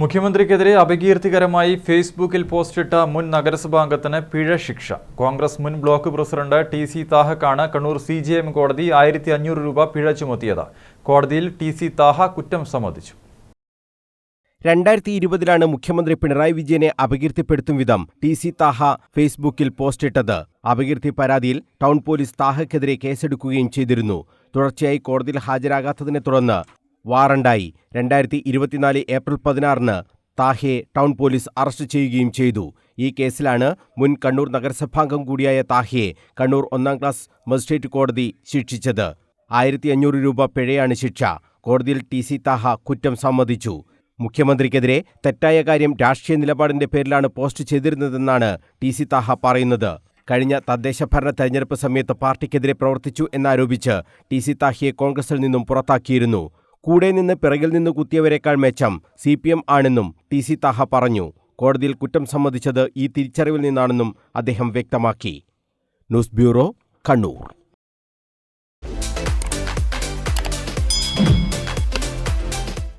മുഖ്യമന്ത്രിക്കെതിരെ അപകീർത്തികരമായി ഫേസ്ബുക്കിൽ പോസ്റ്റിട്ട മുൻ നഗരസഭാ നഗരസഭാംഗത്തിന് പിഴ ശിക്ഷ. കോൺഗ്രസ് മുൻ ബ്ലോക്ക് പ്രസിഡന്റ് ടി സി താഹക്കാണ് കണ്ണൂർ സി ജി എം കോടതി ആയിരത്തി അഞ്ഞൂറ് രൂപ പിഴ ചുമത്തിയത്. കോടതിയിൽ ടി സി താഹ കുറ്റം സമ്മതിച്ചു. രണ്ടായിരത്തി ഇരുപതിലാണ് മുഖ്യമന്ത്രി പിണറായി വിജയനെ അപകീർത്തിപ്പെടുത്തും വിധം ടി സി താഹ ഫേസ്ബുക്കിൽ പോസ്റ്റിട്ടത്. അപകീർത്തി പരാതിയിൽ ടൗൺ പോലീസ് താഹക്കെതിരെ കേസെടുക്കുകയും ചെയ്തിരുന്നു. തുടർച്ചയായി കോടതിയിൽ ഹാജരാകാത്തതിനെ തുടർന്ന് വാറണ്ടായി. രണ്ടായിരത്തി ഇരുപത്തിനാല് ഏപ്രിൽ പതിനാറിന് താഹെ ടൗൺ പോലീസ് അറസ്റ്റ് ചെയ്യുകയും ചെയ്തു. ഈ കേസിലാണ് മുൻ കണ്ണൂർ നഗരസഭാംഗം കൂടിയായ താഹയെ കണ്ണൂർ ഒന്നാം ക്ലാസ് മജിസ്ട്രേറ്റ് കോടതി ശിക്ഷിച്ചത്. ആയിരത്തി അഞ്ഞൂറ് രൂപ പിഴയാണ് ശിക്ഷ. കോടതിയിൽ ടി സി താഹ കുറ്റം സമ്മതിച്ചു. മുഖ്യമന്ത്രിക്കെതിരെ തെറ്റായ കാര്യം രാഷ്ട്രീയ നിലപാടിന്റെ പേരിലാണ് പോസ്റ്റ് ചെയ്തിരുന്നതെന്നാണ് ടി സി താഹ പറയുന്നത്. കഴിഞ്ഞ തദ്ദേശഭരണ തെരഞ്ഞെടുപ്പ് സമയത്ത് പാർട്ടിക്കെതിരെ പ്രവർത്തിച്ചു എന്നാരോപിച്ച് ടി സി താഹിയെ കോൺഗ്രസിൽ നിന്നും പുറത്താക്കിയിരുന്നു. കൂടെ നിന്ന് പിറകിൽ നിന്ന് കുത്തിയവരെക്കാൾ മെച്ചം സി പി എം ആണെന്നും ടി സി താഹ പറഞ്ഞു. കോടതിയിൽ കുറ്റം സമ്മതിച്ചത് ഈ തിരിച്ചറിവിൽ നിന്നാണെന്നും അദ്ദേഹം വ്യക്തമാക്കി. News bureau Kannur.